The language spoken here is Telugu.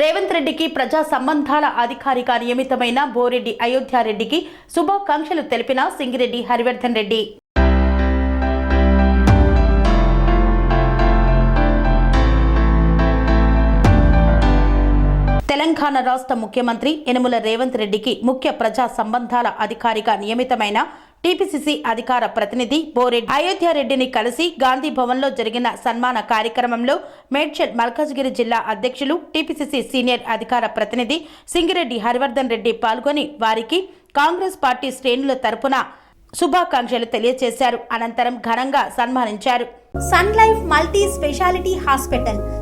రేవంత్ రెడ్డికి ప్రజా సంబంధాల అధికారిగా నియమితమైన బోరెడ్డి అయోధ్యారెడ్డికి శుభాకాంక్షలు తెలిపిన సింగిరెడ్డి హరివర్ధన్ రెడ్డి. తెలంగాణ రాష్ట్ర ముఖ్యమంత్రి యనుమల రేవంత్ రెడ్డికి ముఖ్య ప్రజా సంబంధాల అధికారిగా నియమితమైన టీపీసీసీ అధికార ప్రతినిధి బోరెడ్డి అయోధ్యారెడ్డిని కలిసి గాంధీ భవన్లో జరిగిన సన్మాన కార్యక్రమంలో మేడ్చల్ మల్కాజ్గిరి జిల్లా అధ్యక్షులు టీపీసీసీ సీనియర్ అధికార ప్రతినిధి సింగిరెడ్డి హరివర్ధన్ రెడ్డి పాల్గొని వారికి కాంగ్రెస్ పార్టీ శ్రేణుల తరపున శుభాకాంక్షలు తెలియజేశారు అనంతరం ఘనంగా సన్మానించారు. Sun Life multi speciality hospital